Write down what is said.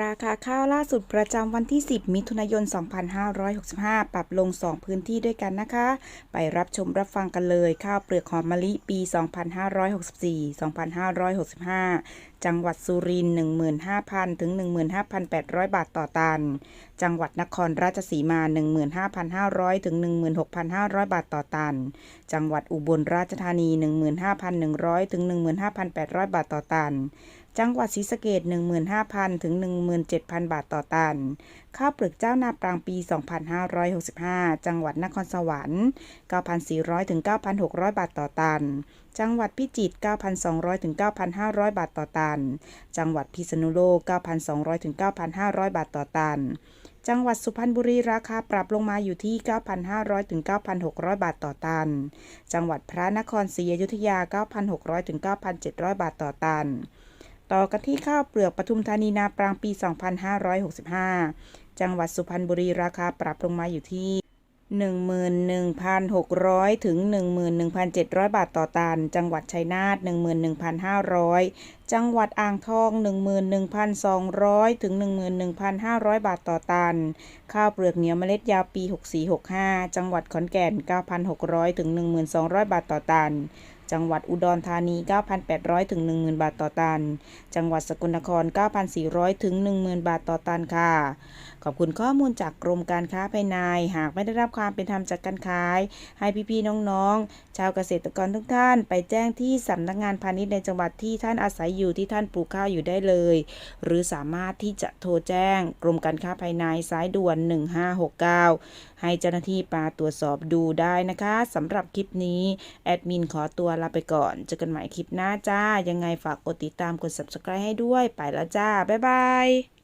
ราคาข้าวล่าสุดประจำวันที่ 10 มิถุนายน 2565 ปรับลง 2 พื้นที่ด้วยกันนะคะ ไปรับชมรับฟังกันเลย ข้าวเปลือกหอมมะลิปี 2564 2565 จังหวัดสุรินทร์15,000 ถึง 15,800 บาทต่อตัน จังหวัดนครราชสีมา 15,500 ถึง 16,500 บาทต่อตัน จังหวัดอุบลราชธานี 15,100 ถึง 15,800 บาทต่อตัน จังหวัดศรีสะเกด15,000 ถึง 17,000 บาทต่อตัน ข้าวเปลือกเจ้านาปรางปี 2565 จังหวัดนครสวรรค์ 9,400 ถึง 9,600 บาทต่อตัน จังหวัดพิจิตร 9,200 ถึง 9,500 บาทต่อตัน จังหวัดพิษณุโลก 9,200 ถึง 9,500 บาทต่อตัน จังหวัดสุพรรณบุรีราคาปรับลงมาอยู่ที่ 9,500 ถึง 9,600 บาทต่อตัน จังหวัดพระนครศรีอยุธยา 9,600 ถึง 9,700 บาทต่อตัน ต่อกันที่ข้าวเปลือกปทุมธานีนาปรางปี 2565 จังหวัดสุพรรณบุรีราคาปรับลงมาอยู่ที่ 11,600 ถึง 11,700 บาทต่อตัน จังหวัดชัยนาท11,500 จังหวัดอ่างทอง 11,200 ถึง 11,500 บาทต่อตัน ข้าวเปลือกเหนียวเมล็ดยาวปี 6465 จังหวัดขอนแก่น 9,600 ถึง 1,200 บาทต่อตัน จังหวัดอุดรธานี 9,800 ถึง 10,000 บาทต่อตัน จังหวัดสกลนคร 9,400 ถึง 10,000 บาทต่อตันค่ะ ขอบคุณข้อมูลจากกรมการค้าภายใน หากไม่ได้รับความเป็นธรรมจากการขาย ให้พี่ๆน้องๆ ชาวเกษตรกรทุกท่าน ไปแจ้งที่สำนักงานพาณิชย์ในจังหวัดที่ท่านอาศัยอยู่ที่ท่านปลูกข้าวอยู่ได้เลย หรือสามารถที่จะโทรแจ้ง กรมการค้าภายในสายด่วน 1569 ให้เจ้าหน้าที่ปาตรวจสอบดูได้นะคะสำหรับคลิปนี้แอดมินขอตัวลาไปก่อน เจอกันใหม่คลิปหน้าจ้า ยังไงฝากกดติดตามกด subscribe ให้ด้วย ไปแล้วจ้า บ๊ายบาย